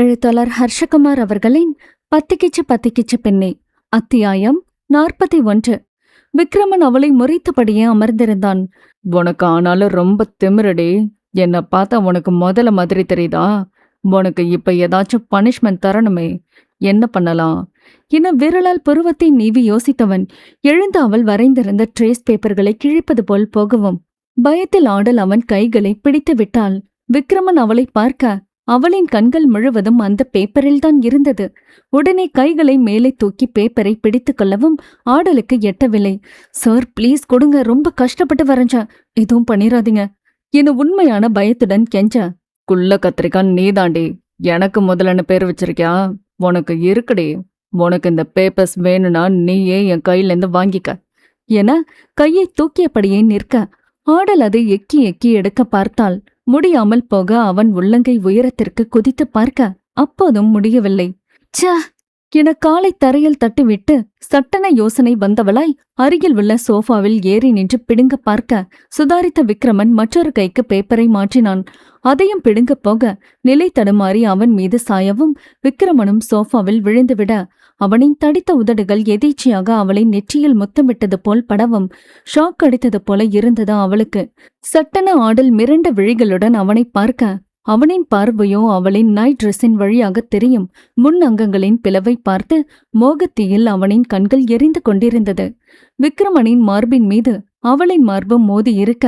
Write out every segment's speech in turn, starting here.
எழுத்தாளர் ஹர்ஷகுமார் அவர்களின் பத்திக்கிச்சு பத்திக்கிச்சு பெண்ணே. அத்தியாயம் நாற்பத்தி ஒன்று. விக்ரமன் அவளை முறைத்தபடியே அமர்ந்திருந்தான். உனக்கு ஆனாலும் ரொம்ப திமிரடி. என்னை பார்த்தா உனக்கு முதல்ல மாதிரி தெரியுதா? உனக்கு இப்ப ஏதாச்சும் பனிஷ்மெண்ட் தரணுமே. என்ன பண்ணலாம்? என விரலால் புருவத்தை நீவி யோசித்தவன் எழுந்து அவள் வரைந்திருந்த ட்ரேஸ் பேப்பர்களை கிழிப்பது போல் போகவும் பயத்தில் ஆடல் அவன் கைகளை பிடித்து விட்டாள். விக்ரமன் அவளை பார்க்க அவளின் கண்கள் முழுவதும் அந்த பேப்பரில்தான் இருந்தது. உடனே கைகளை மேலே தூக்கி பேப்பரை பிடித்து கொள்ளவும் ஆடலுக்கு எட்டவில்லை. சார் ப்ளீஸ் கொடுங்க. ரொம்ப கஷ்டப்பட்டு வரைஞ்ச எதுவும் பண்ணிராதீங்க. என உண்மையான பயத்துடன் கெஞ்ச குள்ள கத்திரிக்காய் நீதாண்டி. எனக்கு முதலன்னு பேர் வச்சிருக்கியா? உனக்கு இருக்குடி. உனக்கு இந்த பேப்பர்ஸ் வேணும்னா நீயே என் கையிலேருந்து வாங்கிக்க. என கையை தூக்கியபடியே நிற்க ஆடல் அதை எக்கி எக்கி எடுக்க பார்த்தாள். முடியாமல் போக அவன் உள்ளங்கை உயரத்திற்கு குதித்து பார்க்க அப்போதும் முடியவில்லை. ச்ச! என காலை தரையில் தட்டிவிட்டு சட்டன யோசனை வந்தவளாய் அருகில் உள்ள சோஃபாவில் ஏறி நின்று பிடுங்க பார்க்க சுதாரித்த விக்ரமன் மற்றொரு கைக்கு பேப்பரை மாற்றினான். அதையும் பிடுங்கப் போக நிலை தடுமாறி அவன் மீது சாயவும் விக்ரமனும் சோஃபாவில் விழுந்துவிட அவனின் தடித்த உதடுகள் எதேச்சியாக அவளை நெற்றியில் முத்தமிட்டது போல் படவும் ஷாக் அடித்தது போல இருந்தது அவளுக்கு. சட்டன ஆடல் மிரண்ட விழிகளுடன் அவனை பார்க்க அவனின் பார்வையோ அவளின் நைட் ட்ரெஸ்ஸின் வழியாக தெரியும். முன் அங்கங்களின் பிளவை பார்த்து மோகத்தீயில் அவனின் கண்கள் எரிந்து கொண்டிருந்தது. விக்ரமனின் மார்பின் மீது அவளின் மார்பும் மோதி இருக்க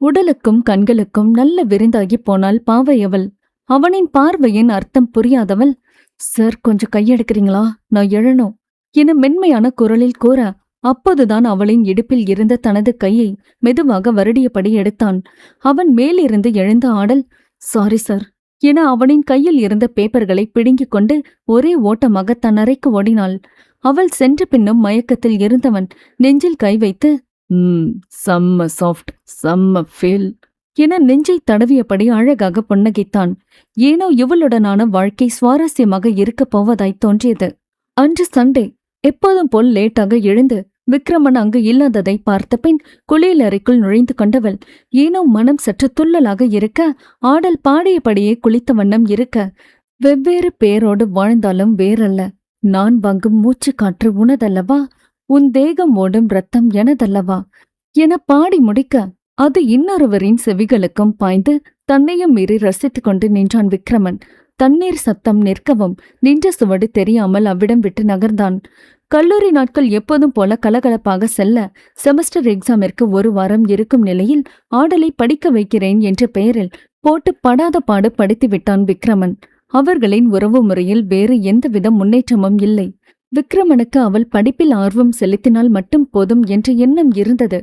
உடலுக்கும் கண்களுக்கும் நல்ல விருந்தாகி போனாள் பாவை அவள் அவனின் பார்வையின் அர்த்தம் புரியாதவள் சார் கொஞ்சம் கையெடுக்கிறீங்களா? நான் எழணும். என மென்மையான குரலில் கூற அப்போதுதான் அவளின் இடுப்பில் இருந்த தனது கையை மெதுவாக வருடியபடி எடுத்தான். அவன் மேலிருந்து எழுந்த ஆடல் சாரி சார் என அவனின் கையில் இருந்த பேப்பர்களை பிடுங்கிக் கொண்டு ஒரே ஓட்டமாக தன் அறைக்கு ஓடினாள். அவள் சென்ற பின்னும் மயக்கத்தில் இருந்தவன் நெஞ்சில் கை வைத்து ம் செம்ம சாஃப்ட் செம்ம ஃபீல் என நெஞ்சை தடவியபடி அழகாக புன்னகைத்தான். ஏனோ இவளுடனான வாழ்க்கை சுவாரஸ்யமாக இருக்கப் போவதாய் தோன்றியது. அன்று சண்டே எப்போதும் போல் லேட்டாக எழுந்து விக்ரமன் அங்கு இல்லாததை பார்த்த பின் குளியலறைக்குள் நுழைந்து கொண்டவள் ஏனோ மனம் சற்று துள்ளலாக இருக்க ஆடல் பாடியபடியே குளித்த வண்ணம் இருக்க வெவ்வேறு பேரோடு வாழ்ந்தாலும் வேறல்ல. நான் வாங்கும் மூச்சு காற்று உனதல்லவா? உன் தேகம் ஓடும் ரத்தம் எனதல்லவா? என பாடி முடிக்க அது இன்னொருவரின் செவிகளுக்கும் பாய்ந்து தன்னையும் மீறி ரசித்துக் கொண்டு நின்றான் விக்ரமன். தண்ணீர் சத்தம் நிற்கவும் நின்ற சுவடு தெரியாமல் அவ்விடம் விட்டு நகர்ந்தான். கல்லூரி நாட்கள் எப்போதும் போல கலகலப்பாக செல்ல செமஸ்டர் எக்ஸாமிற்கு ஒரு வாரம் இருக்கும் நிலையில் ஆடலை படிக்க வைக்கிறேன் என்ற பெயரில் போட்டு படாத பாடு படித்து விட்டான் விக்ரமன். அவர்களின் உறவு முறையில் வேறு எந்தவித முன்னேற்றமும் இல்லை. விக்ரமனுக்கு அவள் படிப்பில் ஆர்வம் செலுத்தினால் மட்டும் போதும் என்ற எண்ணம் இருந்தது.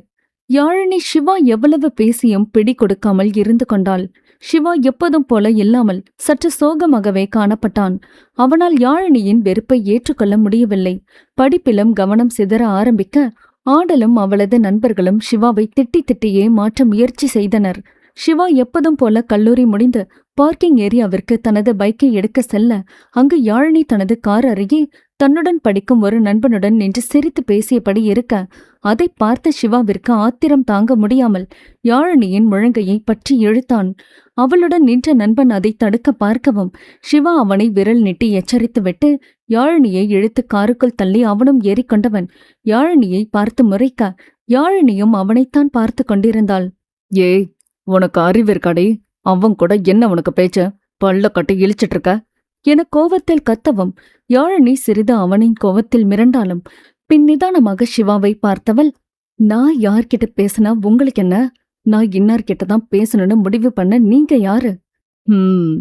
யாழினி சிவா எவ்வளவு பேசியும் பிடி கொடுக்காமல் இருந்து கொண்டாள். சிவா எப்போதும் போல இல்லாமல் சற்று சோகமாகவே காணப்பட்டான். அவனால் யாழினியின் வெறுப்பை ஏற்றுக்கொள்ள முடியவில்லை. படிப்பிலும் கவனம் சிதற ஆரம்பிக்க ஆடலும் அவளது நண்பர்களும் சிவாவை திட்டி திட்டியே மாற்ற முயற்சி செய்தனர். சிவா எப்பதும் போல கல்லூரி முடிந்து பார்க்கிங் ஏரியாவிற்கு தனது பைக்கை எடுக்க செல்ல அங்கு யாழினி தனது கார் அருகே தன்னுடன் படிக்கும் ஒரு நண்பனுடன் நின்று சிரித்து பேசியபடி இருக்க அதை பார்த்த சிவாவிற்கு ஆத்திரம் தாங்க முடியாமல் யாழினியின் முழங்கையை பற்றி இழுத்தான். அவளுடன் நின்ற நண்பன் அதை தடுக்க பார்க்கவும் சிவா அவனை விரல் நீட்டி எச்சரித்துவிட்டு யாழினியை இழுத்து காருக்குள் தள்ளி அவனும் ஏறிக்கொண்டவன் யாழினியை பார்த்து முறைக்க யாழினியும் அவனைத்தான் பார்த்து கொண்டிருந்தாள். ஏய் உனக்கு அறிவு இருக்காடி. அவன் கூட என்ன உனக்கு பேச்ச? பல்ல கட்டி இழிச்சிட்டு இருக்க. என கோவத்தில் கத்தவும் யாழினி சிறிது அவனின் கோவத்தில் மிரண்டாலும் பின் நிதானமாக சிவாவை பார்த்தவள் நான் யார்கிட்ட பேசினா உங்களுக்கு என்ன? நான் இன்னார்கிட்ட தான் பேசணும்னு முடிவு பண்ண நீங்க யாரு? ம்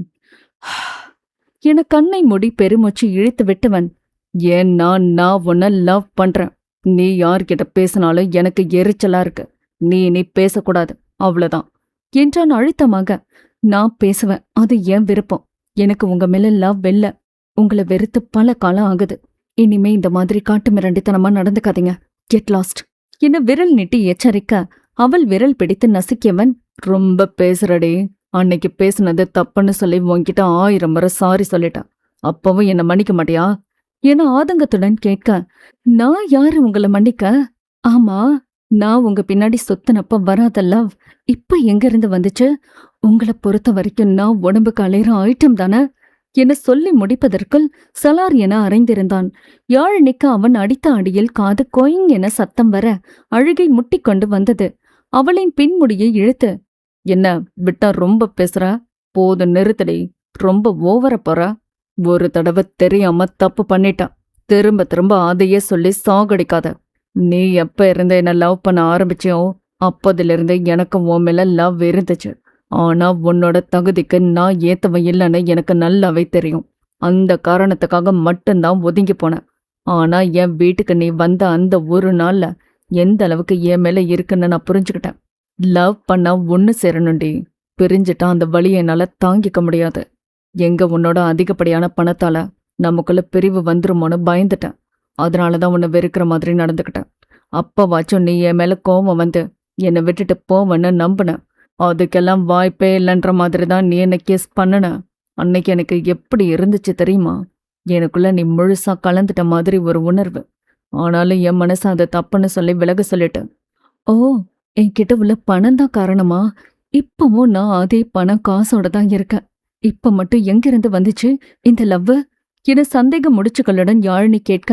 என கண்ணை முடி பெருமூச்சு இழுத்து விட்டவன் ஏன்னா நான் உன்னை லவ் பண்றேன். நீ யார்கிட்ட பேசினாலும் எனக்கு எரிச்சலா இருக்கு. நீ நீ பேசக்கூடாது. அவ்வளோதான் என்றான் அழுத்தமாக. நான் பேசுவேன். அது என் விருப்பம். எனக்கு உங்க மேல லவ் வெல்ல. உங்களை வெறுத்து பல காலம் ஆகுது. இனிமே இந்த மாதிரி காட்டு மிரண்டித்தனமா நடந்துக்காதீங்க. Get lost. என்ன விரல் நீட்டி எச்சரிக்க அவள் விரல் பிடித்து நசுக்கியவன் ரொம்ப பேசுறடே. அன்னைக்கு பேசுனது தப்புன்னு சொல்லி உன்கிட்ட ஆயிரம் முறை சாரி சொல்லிட்டான். அப்பவும் என்ன மன்னிக்க மாட்டியா? என ஆதங்கத்துடன் கேட்க நான் யாரு உங்களை மன்னிக்க? ஆமா. நான் உங்க பின்னாடி சுத்தினப்ப வராத லவ் இப்ப எங்க இருந்து வந்துச்சு? உங்களை பொறுத்த வரைக்கும் நான் உடம்புக்கு அலையிற ஐட்டம் தானே? என சொல்லி முடிப்பதற்குள் சலார் என அறைந்திருந்தான். யாழினிக்கு அவன் அடித்த அடியில் காது கொயிங் என சத்தம் வர அழுகை முட்டிக்கொண்டு வந்தது. அவளின் பின்முடியை இழுத்து என்ன விட்டா ரொம்ப பேசுற? போது நிறுத்தடி. ரொம்ப ஓவர போற? ஒரு தடவை தெரியாம தப்பு பண்ணிட்டான் திரும்ப திரும்ப அதையே சொல்லி சாகடிக்காத. நீ எப்போ இருந்து என்னை லவ் பண்ண ஆரம்பிச்சியோ அப்போதிலிருந்து எனக்கு உன் மேல லவ் இருந்துச்சு. ஆனா உன்னோட தகுதிக்கு நான் ஏற்றவன் இல்லைன்னு எனக்கு நல்லாவே தெரியும். அந்த காரணத்துக்காக மட்டும்தான் ஒதுங்கி போனேன். ஆனா என் வீட்டுக்கு நீ வந்த அந்த ஒரு நாள்ல எந்த அளவுக்கு என் மேலே இருக்குன்னு நான் புரிஞ்சுக்கிட்டேன். லவ் பண்ணா ஒன்னு சேரணுண்டி பிரிஞ்சிட்டா அந்த வழியை என்னால் தாங்கிக்க முடியாது. எங்க உன்னோட அதிகப்படியான பணத்தால நமக்குள்ள பிரிவு வந்துருமோன்னு பயந்துட்டேன். அதனாலதான் உன்னை வெறுக்கிற மாதிரி நடந்துக்கிட்டேன். அப்பவாச்சும் நீ என் மேல கோவம் வந்து என்னை விட்டுட்டு போவன்னு நம்பினேன் அதுக்கெல்லாம் வாய்ப்பே இல்லைன்ற மாதிரி தான் நீ என்னை கிஸ் பண்ணின. அன்னைக்கு எனக்கு எப்படி இருந்துச்சு தெரியுமா? எனக்குள்ள நீ முழுசா கலந்துட்ட மாதிரி ஒரு உணர்வு. ஆனாலும் என் மனசு அதை தப்புன்னு சொல்லி விலக சொல்லிட்டேன் ஓ என்கிட்ட உள்ள பணம் தான் காரணமா? இப்பவும் நான் அதே பணம் காசோட தான் இருக்கேன். இப்ப மட்டும் எங்கிருந்து வந்துச்சு இந்த லவ்? என சந்தேகம் முடிச்சுக்களுடன் யாழினி கேட்க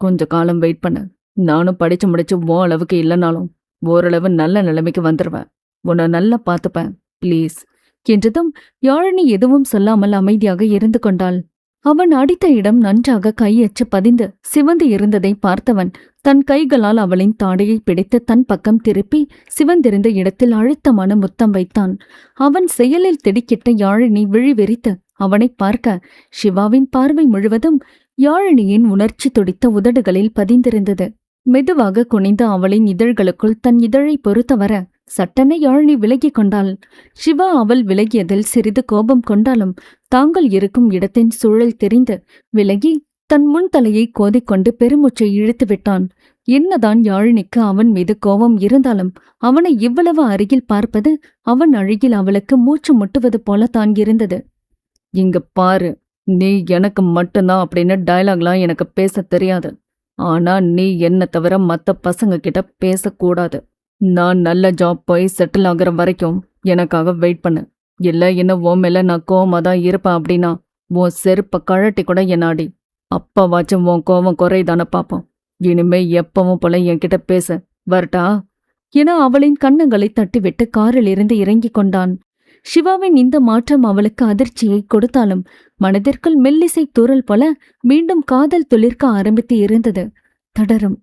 கொஞ்ச காலம் வெயிட் பண்ணு. நானும் படிச்சு முடிச்சு உன் அளவுக்கு இல்லைனாலும் ஓரளவு நல்ல நிலைமைக்கு வந்துடுவேன் உன்னை நல்லா பார்த்துப்பேன் ப்ளீஸ் என்றதும் யாழினி எதுவும் சொல்லாமல் அமைதியாக இருந்து கொண்டாள். அவன் அடித்த இடம் நன்றாக கையச்சு பதிந்து சிவந்து இருந்ததை பார்த்தவன் தன் கைகளால் அவளின் தாடையை பிடித்து தன் பக்கம் திருப்பி சிவந்திருந்த இடத்தில் அழுத்தமான முத்தம் வைத்தான். அவன் செயலில் திடுக்கிட்ட யாழினி விழிவெறித்து அவனை பார்க்க சிவாவின் பார்வை முழுவதும் யாழினியின் உணர்ச்சி துடித்த உதடுகளில் பதிந்திருந்தது. மெதுவாக குனிந்த அவளின் இதழ்களுக்குள் தன் இதழை பொறுத்தவர சட்டென யாழினி விலகிக் கொண்டாள். சிவா அவள் விலகியதில் சிறிது கோபம் கொண்டாலும் தாங்கள் இருக்கும் இடத்தின் சூழல் தெரிந்து விலகி தன் முன் தலையை கோதிக்கொண்டு பெருமூச்சை இழுத்து விட்டான். என்னதான் யாழினிக்கு அவன் மீது கோபம் இருந்தாலும் அவனை இவ்வளவு அருகில் பார்ப்பது அவன் அழகில் அவளுக்கு மூச்சு முட்டுவது போல தான் இருந்தது. இங்க பாரு நீ எனக்கு மட்டும்தான் அப்படின்னு டயலாக்லாம் எனக்கு பேச தெரியாது. ஆனா நீ என்ன தவிர மத்த பசங்க கிட்ட பேசக்கூடாது. நான் நல்ல ஜாப் போய் செட்டில் ஆகுற வரைக்கும் எனக்காக வெயிட் பண்ணு. இல்லை இன்னும் உன் மேல நான் கோவமாக தான் இருப்பேன் அப்படின்னா உன் செருப்பை கழட்டி கூட என்னாடி? அப்பாவாச்சும் உன் கோவம் குறைதான பார்ப்போம். இனிமே எப்பவும் போல என்கிட்ட பேச. வரட்டா? என அவளின் கண்ணங்களை தட்டிவிட்டு காரில் இருந்து இறங்கிக் கொண்டான். சிவாவின் இந்த மாற்றம் அவளுக்கு அதிர்ச்சியை கொடுத்தாலும் மனதிற்குள் மெல்லிசை துரல் போல மீண்டும் காதல் துளிர்க்க ஆரம்பித்து இருந்தது. தொடரும்.